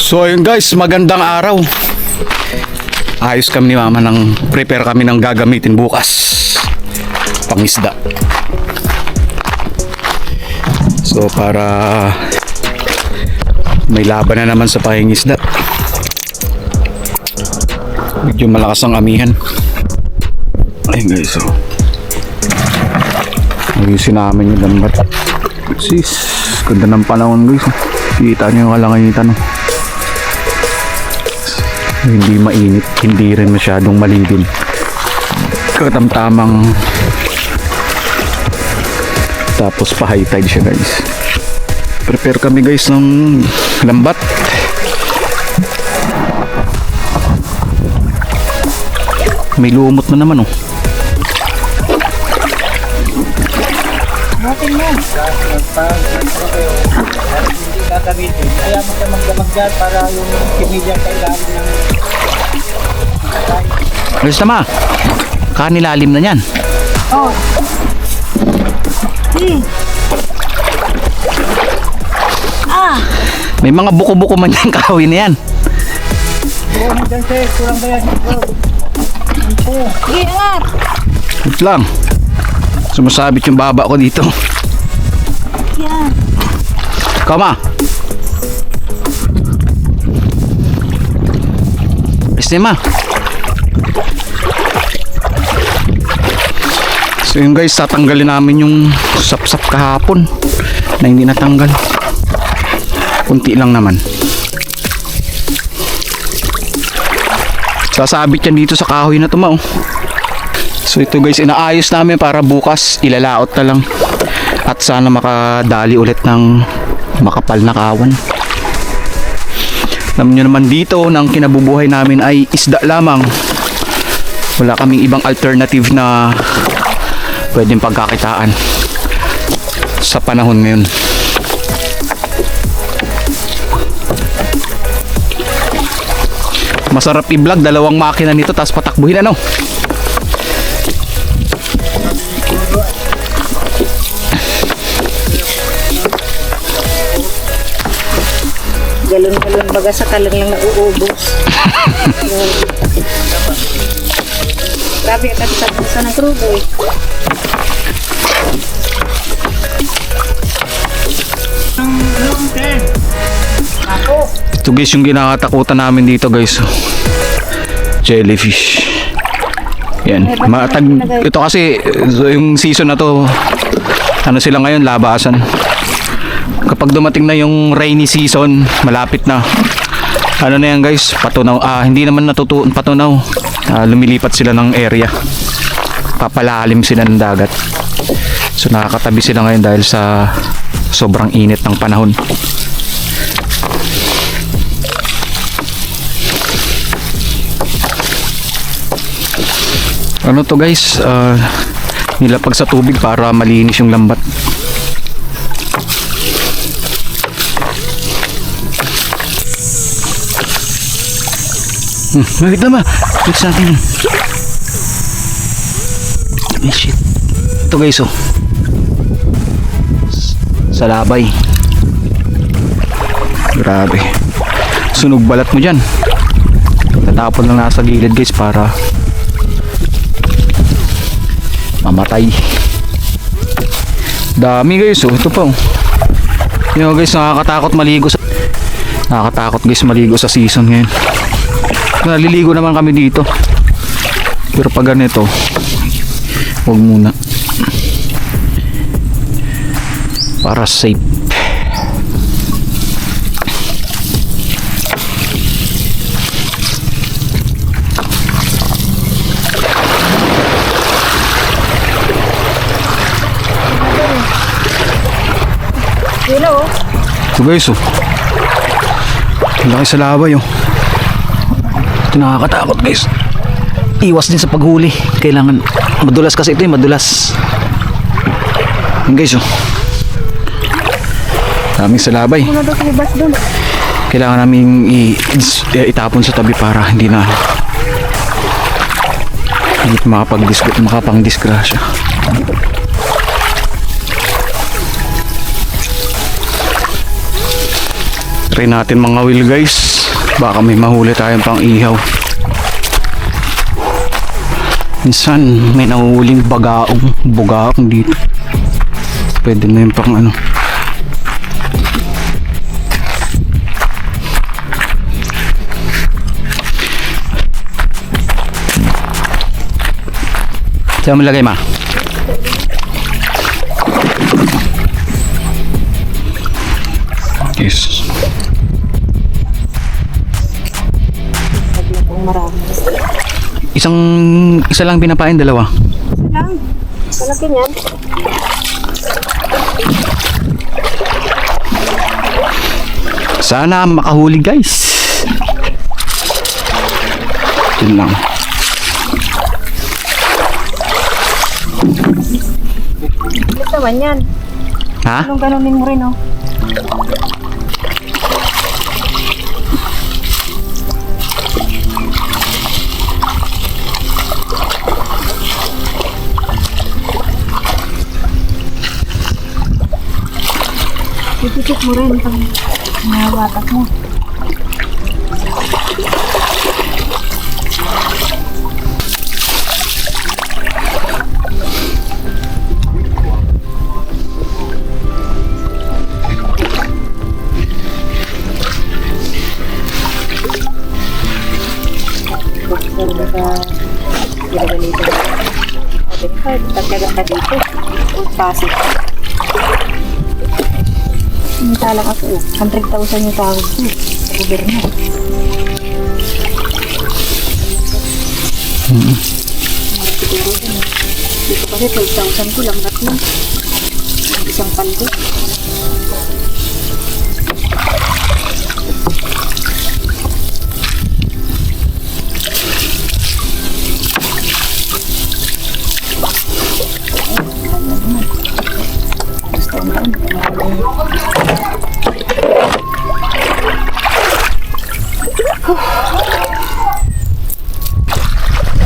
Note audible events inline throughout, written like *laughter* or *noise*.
So ayun guys, magandang araw. Ayos kami ni mama ng prepare kami ng gagamitin bukas. Pangisda. So para may laban na naman sa pahingisda. Medyo malakas ang amihan. Ayun guys, so. Ayusin namin yung lambat. Sis, ganda ng panahon guys. oh. Kita nyo yung kalangitan. Oh. Hindi mainit, hindi rin masyadong malilim. Katamtamang tapos pa high tide siya guys. Prepare kami guys ng lambat. May lumot na naman oh. Natin mo. Hindi gagamitin. Kaya mo siya magdamag dyan para yung pinigyan kailangan ng Alis na ma. Kanilalim na yan. Oh. Hmm. Ah. May mga buko-buko man yung *laughs* kahoy na yan. Oh, hanggang sir. Kurang ba yan? Oh. Ito. Sige, angat. Wait lang. Sumasabit yung baba ko dito. Yan. Kama. Alis na ma. So yun guys, tatanggalin namin yung sapsap kahapon na hindi natanggal. Kunti lang naman. Sasabit yan dito sa kahoy na to ma, oh. So ito guys, inaayos namin para bukas ilalaot na lang. At sana makadali ulit ng makapal na kawan. Alam nyo naman dito, ng kinabubuhay namin ay isda lamang. Wala kaming ibang alternative na pwedeng pagkakitaan sa panahon ngayon. Masarap i-vlog, dalawang makina nito tapos patakbuhin ano. Baga sa kalang lang nauubos. Grabe ka sa sa ng krudo eh. Ito guys yung ginakatakutan namin dito guys. Jellyfish. Yan. Matag, ito kasi yung season na to ano sila ngayon labasan. Kapag dumating na yung rainy season, malapit na. Ano na yan guys, patunaw. Ah, hindi naman natutu patunaw. Ah, lumilipat sila ng area. Papalalim sila ng dagat. So nakakatabi sila ngayon dahil sa sobrang init ng panahon. Ano to guys, ah, nilapag sa tubig para malinis yung lambat. Wait lang ba? Fix natin. Eh, shit. Ito guys, oh. S- Sa labay. Grabe. Sunog balat mo dyan. Tatapon lang nasa gilid guys para mamatay. Dami guys, oh. Ito pa, oh. Yun guys, nakakatakot maligo sa Nakakatakot guys maligo sa season ngayon. Naliligo naman kami dito. Pero pag ganito, huwag muna. Para safe. Yun oh. Ito guys, oh. Ang Laki sa labay, oh. Ito nakakatakot guys. Iwas din sa paghuli. Kailangan madulas kasi ito, eh, madulas. Yan guys, oh. Daming sa labay. Daw sa bus doon? Kailangan namin itapon sa tabi para hindi na hindi makapag-disgrasya, makapang-disgrasya. Try natin mga will guys. Baka may mahuli tayong pang ihaw. Minsan may nahuhuling bagaong bugaong dito. Pwede na yung pang ano. Saan mo lagay ma? Yes. Marami. Isang isa lang pinapain, dalawa. Lang. Malaki niyan. Sana makahuli guys. Yun lang. Ito naman yan. Ha? Anong ganunin mo rin, oh? Ipipit mo rin pag nawatak mo. Kung naka ginaganito. Sabi ko, tagdaga ka dito. Old Pasig. Ang tala kasi, oh. 100,000 yung tawag ko. Sa gobyerno. Siguro din. Dito kasi 12,000 ko lang. Ang isang paldo.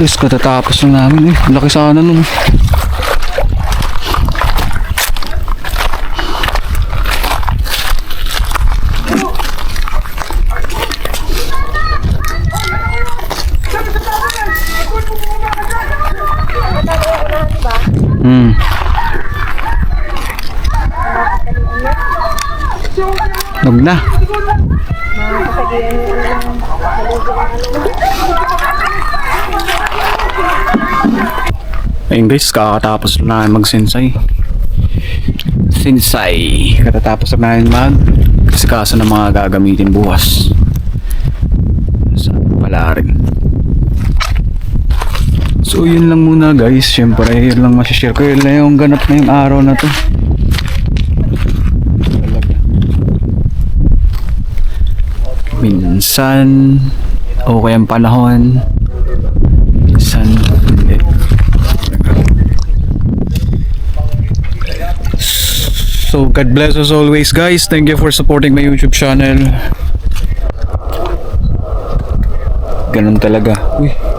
Guys, katatapos na namin eh. Laki sana nun. Hmm. Huwag na. Ayun guys, kakatapos na namin mag-sensay. Sensay. Katatapos na namin mag kasikaso ng mga gagamitin bukas. Sa pala rin. So yun lang muna guys. Siyempre yun lang masishare ko. Yun lang yung ganap na yung araw na to. Minsan okay ang panahon. Minsan hindi. So God bless us always guys. Thank you for supporting my YouTube channel. Ganun talaga. Uy.